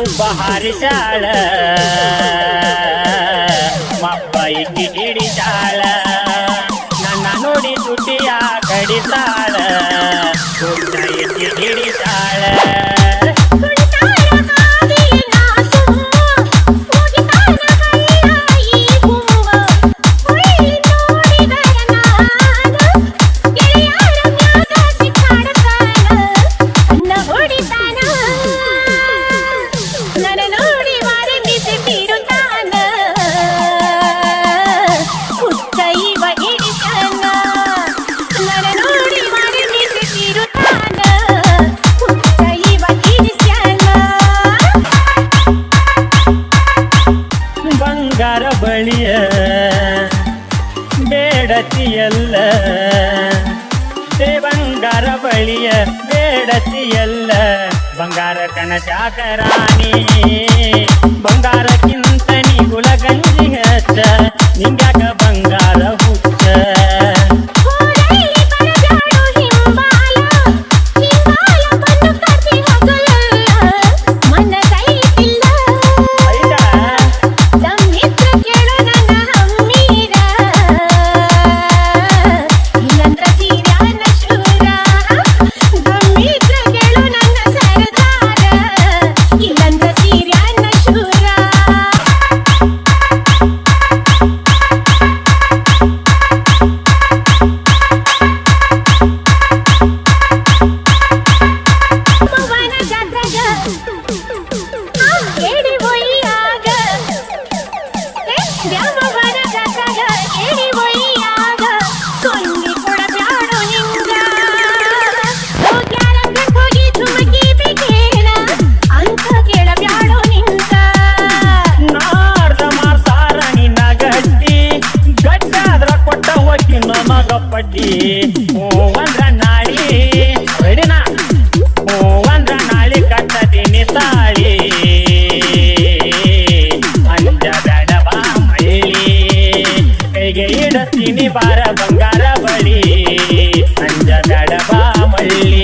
ಬಹಾರಿ ಹಾರಿಸಾಳ ಮಪ್ಪ ಇಕ್ಕಿ ಹಿಡಿದಾಳ ನನ್ನ ನೋಡಿ ತುಟಿಯ ಕಡಿತಾಳ ಹುಬ್ಬ ಇಕ್ಕಿ ಹಿಡಿದಾಳ வேடத்தியல்ல தேவங்கார ಬಳಿಯ ಬೇಡತಿಯಲ್ಲ ಬಂಗಾರ ಕಣ ಚಾಕರಾಣಿ ಬಂಗಾರಕ್ಕಿಂತ 凉了 பார பங்கார படி அஞ்ச தடபா மல்லி.